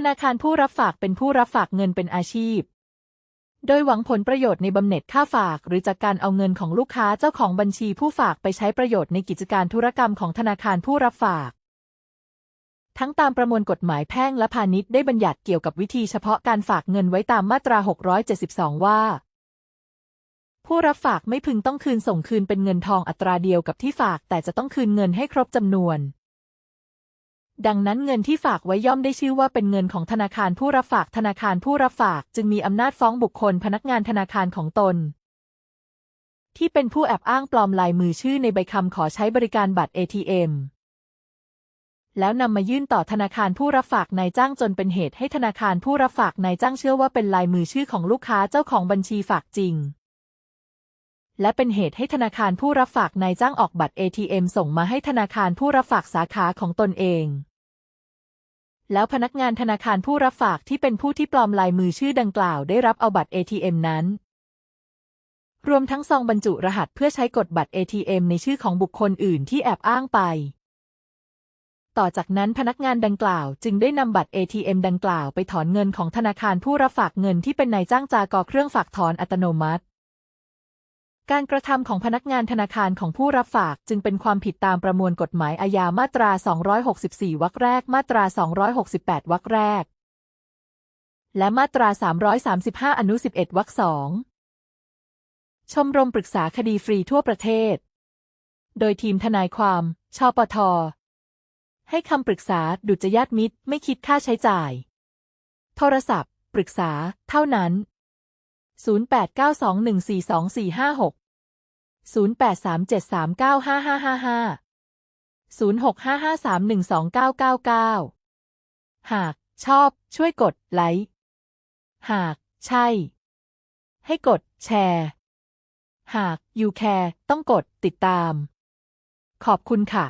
ธนาคารผู้รับฝากเป็นผู้รับฝากเงินเป็นอาชีพ โดยหวังผลประโยชน์ในบำเหน็จค่าฝากหรือจากการเอาเงินของลูกค้าเจ้าของบัญชีผู้ฝากไปใช้ประโยชน์ในกิจการธุรกรรมของธนาคารผู้รับฝาก ทั้งตามประมวลกฎหมายแพ่งและพาณิชย์ได้บัญญัติเกี่ยวกับวิธีเฉพาะการฝากเงินไว้ตามมาตรา 672 ว่า ผู้รับฝากไม่พึงต้องคืนส่งคืนเป็นเงินทองอัตราเดียวกับที่ฝาก แต่จะต้องคืนเงินให้ครบจำนวน ดังนั้นเงินที่ฝากไว้ย่อมได้ชื่อว่าเป็นเงินของธนาคารผู้รับฝากธนาคารผู้รับฝากจึงมีอำนาจฟ้องบุคคลพนักงานธนาคารของตน ที่เป็นผู้แอบอ้างปลอมลายมือชื่อในใบคำขอใช้บริการบัตร ATM แล้วนำมายื่นต่อธนาคารผู้รับฝากนายจ้างจนเป็นเหตุให้ธนาคารผู้รับฝากนายจ้างเชื่อว่าเป็นลายมือชื่อของลูกค้าเจ้าของบัญชีฝากจริง และเป็นเหตุให้ธนาคารผู้รับฝากนายจ้างออกบัตร ATM ส่งมาให้ธนาคารผู้รับฝากสาขาของตนเอง แล้วพนักงานธนาคารผู้รับฝากที่เป็นผู้ที่ปลอมลายมือชื่อดังกล่าวได้รับเอาบัตร ATM นั้น รวมทั้งซองบรรจุรหัสเพื่อใช้กดบัตร ATM ในชื่อของบุคคลอื่นที่แอบอ้างไป ต่อจากนั้นพนักงานดังกล่าวจึงได้นำบัตร ATM ดังกล่าวไปถอนเงินของธนาคารผู้รับฝากเงินที่เป็นนายจ้างจากอเครื่องฝากถอนอัตโนมัติ การกระทำของพนักงานธนาคารของผู้รับฝากจึงเป็นความผิดตามประมวลกฎหมายอาญามาตรา 264 วรรคแรก มาตรา 268 วรรคแรก และมาตรา 335 อนุ 11 วรรคสองชมรมปรึกษาคดีฟรีทั่วประเทศ โดยทีมทนายความ ชปท ให้คำปรึกษาดุจญาติมิตร ไม่คิดค่าใช้จ่าย โทรศัพท์ ปรึกษา เท่านั้น 0892142456 0837395555 0655312999 หากชอบช่วยกดไลค์ หากใช่ ให้กดแชร์ หาก you care ต้องกดติดตาม ขอบคุณค่ะ